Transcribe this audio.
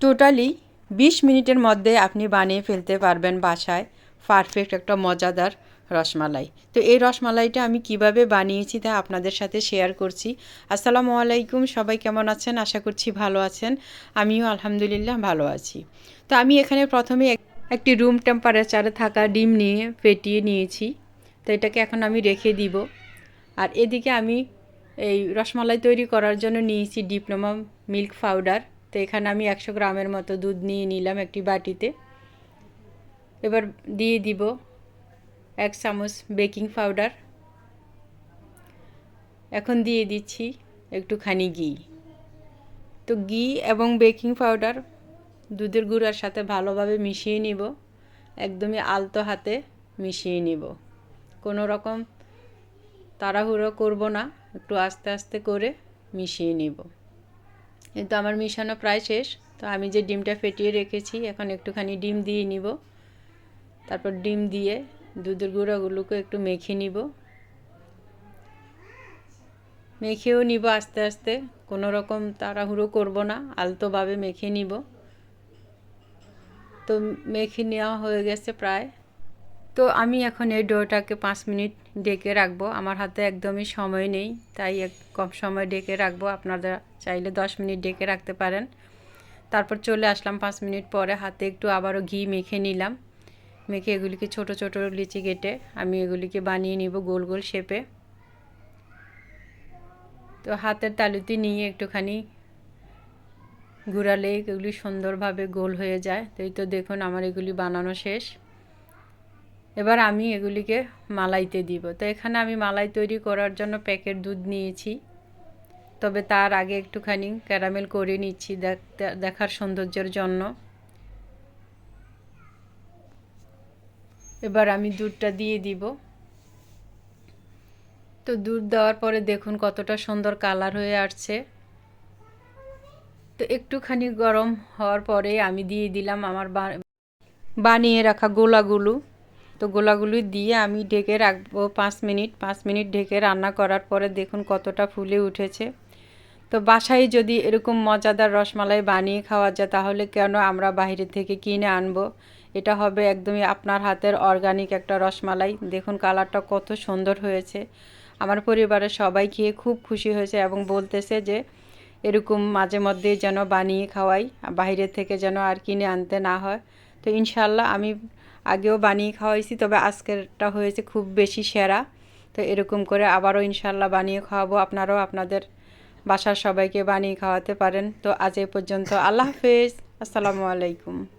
Totally বিশ মিনিটের মধ্যে আপনি বানিয়ে ফেলতে পারবেন বাসায়। পারফেক্ট একটা মজাদার রসমালাই। তো এই রসমালাইটা আমি কীভাবে বানিয়েছি তা আপনাদের সাথে শেয়ার করছি। আসসালামু আলাইকুম, সবাই কেমন আছেন? আশা করছি ভালো আছেন। আমিও আলহামদুলিল্লাহ ভালো আছি। তো আমি এখানে প্রথমে এক- একটি রুম টেম্পারেচারে থাকা ডিম নিয়ে ফেটিয়ে নিয়েছি। তো এটাকে এখন আমি রেখে দিব। আর এদিকে আমি এই রসমালাই তৈরি করার জন্য নিয়েছি ডিপ্লোমা মিল্ক পাউডার। তো এখানে আমি একশো গ্রামের মতো দুধ নিয়ে নিলাম একটি বাটিতে। এবার দিয়ে দিব এক চামচ বেকিং পাউডার। এখন দিয়ে দিচ্ছি একটুখানি ঘি। তো ঘি এবং বেকিং পাউডার দুধের গুঁড়ার সাথে ভালোভাবে মিশিয়ে নিব। একদমই আলতো হাতে মিশিয়ে নিব। কোনো রকম তাড়াহুড়ো করব না, একটু আস্তে আস্তে করে মিশিয়ে নিব। কিন্তু আমার মিশানো প্রায় শেষ। তো আমি যে ডিমটা ফেটিয়ে রেখেছি, এখন একটুখানি ডিম দিয়ে নিব। তারপর ডিম দিয়ে দুধের গুঁড়োগুলোকে একটু মেখে নিব। মেখেও নিব আস্তে আস্তে, কোনো রকম তাড়াহুড়ো করব না, আলতোভাবে মেখে নিব। তো মেখে নেওয়া হয়ে গেছে প্রায়। তো আমি এখন এই ডোটাকে পাঁচ মিনিট ডেকে রাখব। আমার হাতে একদমই সময় নেই, তাই এক কম সময় ডেকে রাখব। আপনারা চাইলে দশ মিনিট ডেকে রাখতে পারেন। তারপর চলে আসলাম পাঁচ মিনিট পরে, হাতে একটু আবারও ঘি মেখে নিলাম। মেখে এগুলিকে ছোট ছোট লিচি কেটে আমি এগুলিকে বানিয়ে নিব গোল গোল শেপে। তো হাতের তালুতে নিয়ে একটুখানি ঘুরালে এগুলি সুন্দরভাবে গোল হয়ে যায়। তো এই তো দেখুন আমার এগুলি বানানো শেষ। এবার আমি এগুলিকে মালাইতে দিব। তো এখানে আমি মালাই তৈরি করার জন্য প্যাকেট দুধ নিয়েছি। তবে তার আগে একটুখানি ক্যারামেল করে নিচ্ছি দেখ- দেখার সৌন্দর্যের জন্য। এবার আমি দুধটা দিয়ে দিব। তো দুধ দেওয়ার পরে দেখুন কতটা সুন্দর কালার হয়ে আসছে। তো একটুখানি গরম হওয়ার পরে আমি দিয়ে দিলাম আমার বানিয়ে রাখা গোলাগুলো। তো গোলাগুলো দিয়ে আমি ঢেকে রাখব পাঁচ মিনিট। পাঁচ মিনিট ঢেকে রান্না করার পরে দেখুন কতটা ফুলে উঠেছে। তো বাসায় যদি এরকম মজাদার রসমালাই বানিয়ে খাওয়া যায়, তাহলে কেন আমরা বাইরে থেকে কিনে আনব? এটা হবে একদমই আপনার হাতের অর্গানিক একটা রসমালাই। দেখুন কালারটা কত সুন্দর হয়েছে। আমার পরিবারের সবাই খেয়ে খুব খুশি হয়েছে এবং বলতেছে যে, এরকম মাঝে মধ্যে যেন বানিয়ে খাওয়াই, বাইরে থেকে যেন আর কিনে আনতে না হয়। তো ইনশাল্লাহ আমি আগেও বানিয়ে খাওয়াইছি, তবে আজকেরটা হয়েছে খুব বেশি সেরা। তো এরকম করে আবারও ইনশাল্লাহ বানিয়ে খাওয়াবো। আপনারাও আপনাদের বাসার সবাইকে বানিয়ে খাওয়াতে পারেন। তো আজ এ পর্যন্ত আল্লাহ হাফেজ। আসসালামু আলাইকুম।